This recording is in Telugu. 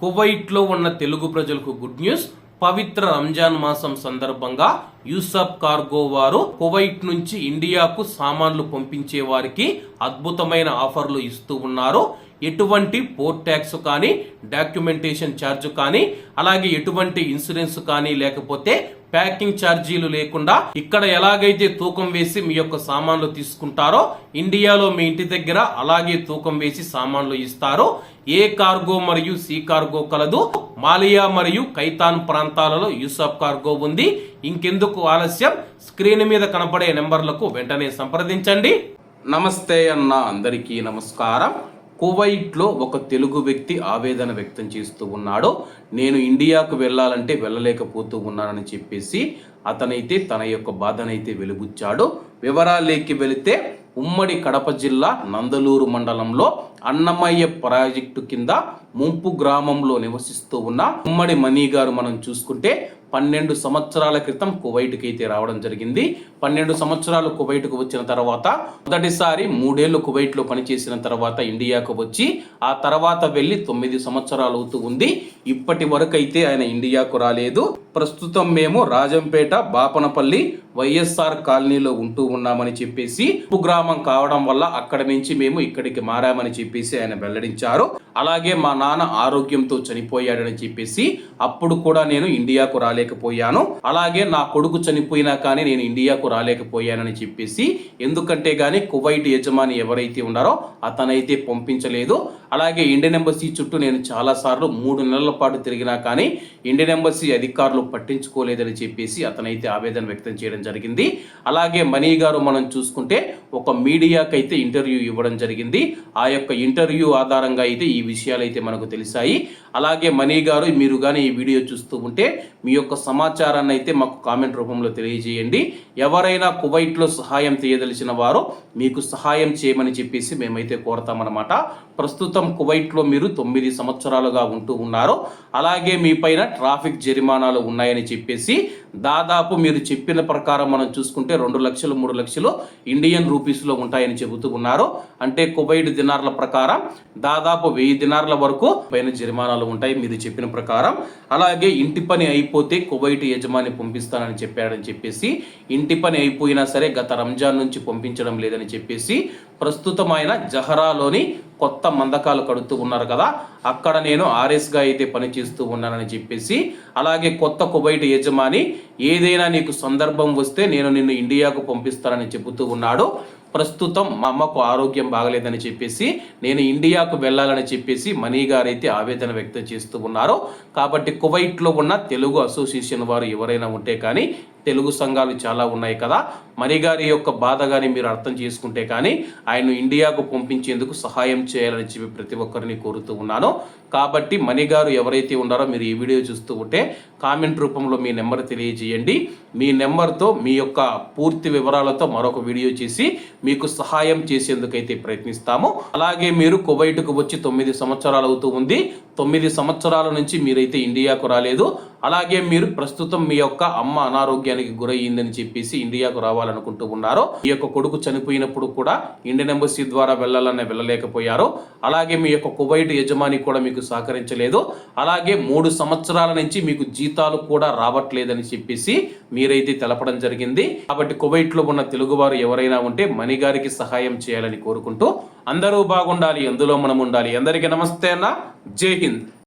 కువైట్లో ఉన్న తెలుగు ప్రజలకు గుడ్ న్యూస్. పవిత్ర రంజాన్ మాసం సందర్భంగా యూసఫ్ కార్గో వారు కువైట్ నుంచి ఇండియాకు సామాన్లు పంపించే వారికి అద్భుతమైన ఆఫర్లు ఇస్తూ ఉన్నారు. ఎటువంటి పోర్ట్ ట్యాక్స్ కానీ డాక్యుమెంటేషన్ ఛార్జ్ కానీ అలాగే ఎటువంటి ఇన్సూరెన్స్ కానీ లేకపోతే ప్యాకింగ్ ఛార్జీలు లేకుండా ఇక్కడ ఎలాగైతే తూకం వేసి మీ యొక్క సామాన్లు తీసుకుంటారో ఇండియాలో మీ ఇంటి దగ్గర అలాగే తూకం వేసి సామాన్లు ఇస్తారో. ఏ కార్గో మరియు సి కార్గో కలదు. మాలియా మరియు కైతాన్ ప్రాంతాలలో యూసఫ్ కార్గో ఉంది. ఇంకెందుకు ఆలస్యం? స్క్రీన్ మీద కనపడే నెంబర్లకు వెంటనే సంప్రదించండి. నమస్తే అన్న అందరికీ నమస్కారం. కువైట్లో ఒక తెలుగు వ్యక్తి ఆవేదన వ్యక్తం చేస్తూ ఉన్నాడు. నేను ఇండియాకు వెళ్ళాలంటే వెళ్ళలేకపోతూ ఉన్నానని చెప్పేసి అతనైతే తన యొక్క బాధనైతే వెలుగుచ్చాడు వివరాలేకి వెళితే ఉమ్మడి కడప జిల్లా నందలూరు మండలంలో అన్నమయ్య ప్రాజెక్టు కింద ముంపు గ్రామంలో నివసిస్తూ ఉన్న ఉమ్మడి మనీ గారు మనం చూసుకుంటే పన్నెండు సంవత్సరాల క్రితం కువైట్కి అయితే రావడం జరిగింది. పన్నెండు సంవత్సరాలు కువైట్కు వచ్చిన తర్వాత మొదటిసారి మూడేళ్ళు కువైట్లో పనిచేసిన తర్వాత ఇండియాకు వచ్చి ఆ తర్వాత వెళ్ళి తొమ్మిది సంవత్సరాలు అవుతూ ఉంది. ఇప్పటి వరకు అయితే ఆయన ఇండియాకు రాలేదు. ప్రస్తుతం మేము రాజంపేట బాపనపల్లి వైఎస్ఆర్ కాలనీలో ఉంటూ ఉన్నామని చెప్పేసి ఉప్పు గ్రామం కావడం వల్ల అక్కడి నుంచి మేము ఇక్కడికి మారామని చెప్పేసి ఆయన వెల్లడించారు. అలాగే మా నాన్న ఆరోగ్యంతో చనిపోయాడని చెప్పేసి అప్పుడు కూడా నేను ఇండియాకు రాలేకపోయాను. అలాగే నా కొడుకు చనిపోయినా కానీ నేను ఇండియాకు రాలేకపోయానని చెప్పేసి ఎందుకంటే కానీ కువైట్ యజమాని ఎవరైతే ఉన్నారో అతనైతే పంపించలేదు. అలాగే ఇండియన్ ఎంబసీ చుట్టూ నేను చాలా సార్లు మూడు నెలల పాటు తిరిగినా కానీ ఇండియన్ ఎంబసీ అధికారులు పట్టించుకోలేదని చెప్పేసి అతనైతే ఆవేదన వ్యక్తం చేయడం జరిగింది. అలాగే మనీ గారు మనం చూసుకుంటే ఒక మీడియాకైతే ఇంటర్వ్యూ ఇవ్వడం జరిగింది. ఆ యొక్క ఇంటర్వ్యూ ఆధారంగా అయితే ఈ విషయాలు అయితే మనకు తెలిసాయి. అలాగే మనీ గారు మీరు కానీ ఈ వీడియో చూస్తూ ఉంటే మీ యొక్క సమాచారాన్ని అయితే మాకు కామెంట్ రూపంలో తెలియజేయండి. ఎవరైనా కువైట్లో సహాయం చేయదలిచిన వారు మీకు సహాయం చేయమని చెప్పేసి మేమైతే కోరతామన్నమాట. ప్రస్తుతం కువైట్లో మీరు తొమ్మిది సంవత్సరాలుగా ఉంటూ ఉన్నారు. అలాగే మీ పైన ట్రాఫిక్ జరిమానాలు ఉన్నాయని చెప్పేసి దాదాపు మీరు చెప్పిన ప్రకారం మనం చూసుకుంటే రెండు లక్షలు మూడు లక్షలు ఇండియన్ రూపీస్లో ఉంటాయని చెబుతూ ఉన్నారు. అంటే కువైట్ దినార్ల ప్రకారం దాదాపు వెయ్యి దినార్ల వరకు పైన జరిమానాలు ఉంటాయి. మీరు చెప్పిన ప్రకారం అలాగే ఇంటి పని అయిపోతే కువైట్ యజమాని పంపిస్తానని చెప్పాడని చెప్పేసి ఇంటి పని అయిపోయినా సరే గత రంజాన్ నుంచి పంపించడం లేదని చెప్పేసి ప్రస్తుతం ఆయన జహరాలోని కొత్త మందకాలు కడుతూ ఉన్నారు కదా అక్కడ నేను ఆర్ఎస్గా అయితే పని చేస్తూ ఉన్నానని చెప్పేసి అలాగే కొత్త కువైట్ యజమాని ఏదైనా నీకు సందర్భం వస్తే నేను నిన్ను ఇండియాకు పంపిస్తానని చెబుతూ ఉన్నాడు. ప్రస్తుతం మా అమ్మకు ఆరోగ్యం బాగలేదని చెప్పేసి నేను ఇండియాకు వెళ్ళాలని చెప్పేసి మనీ గారు అయితే ఆవేదన వ్యక్తం చేస్తూ ఉన్నారు. కాబట్టి కువైట్లో ఉన్న తెలుగు అసోసియేషన్ వారు ఎవరైనా ఉంటే కానీ తెలుగు సంఘాలు చాలా ఉన్నాయి కదా. మణిగారి యొక్క బాధ కానీ మీరు అర్థం చేసుకుంటే కానీ ఆయన ఇండియాకు పంపించేందుకు సహాయం చేయాలని చెప్పి ప్రతి ఒక్కరిని కోరుతూ ఉన్నాను. కాబట్టి మణిగారు ఎవరైతే ఉన్నారో మీరు ఈ వీడియో చూస్తూ ఉంటే కామెంట్ రూపంలో మీ నెంబర్ తెలియజేయండి. మీ నెంబర్తో మీ యొక్క పూర్తి వివరాలతో మరొక వీడియో చేసి మీకు సహాయం చేసేందుకైతే ప్రయత్నిస్తాము. అలాగే మీరు కువైట్కు వచ్చి తొమ్మిది సంవత్సరాలు అవుతూ ఉంది. తొమ్మిది సంవత్సరాల నుంచి మీరైతే ఇండియాకు రాలేదు. అలాగే మీరు ప్రస్తుతం మీ యొక్క అమ్మ అనారోగ్యానికి గురయ్యిందని చెప్పేసి ఇండియాకు రావాలనుకుంటూ ఉన్నారు ఈ యొక్క కొడుకు చనిపోయినప్పుడు కూడా ఇండియన్ ఎంబసీ ద్వారా వెళ్ళాలని వెళ్ళలేకపోయారు అలాగే మీ యొక్క కువైట్ యజమాని కూడా మీకు సహకరించలేదు అలాగే మూడు సంవత్సరాల నుంచి మీకు జీతాలు కూడా రావట్లేదని చెప్పేసి మీరైతే తెలపడం జరిగింది. కాబట్టి కువైట్లో ఉన్న తెలుగువారు ఎవరైనా ఉంటే మణి గారికి సహాయం చేయాలని కోరుకుంటూ అందరూ బాగుండాలి అందులో మనం ఉండాలి. అందరికీ నమస్తే అన్న. జై హింద్.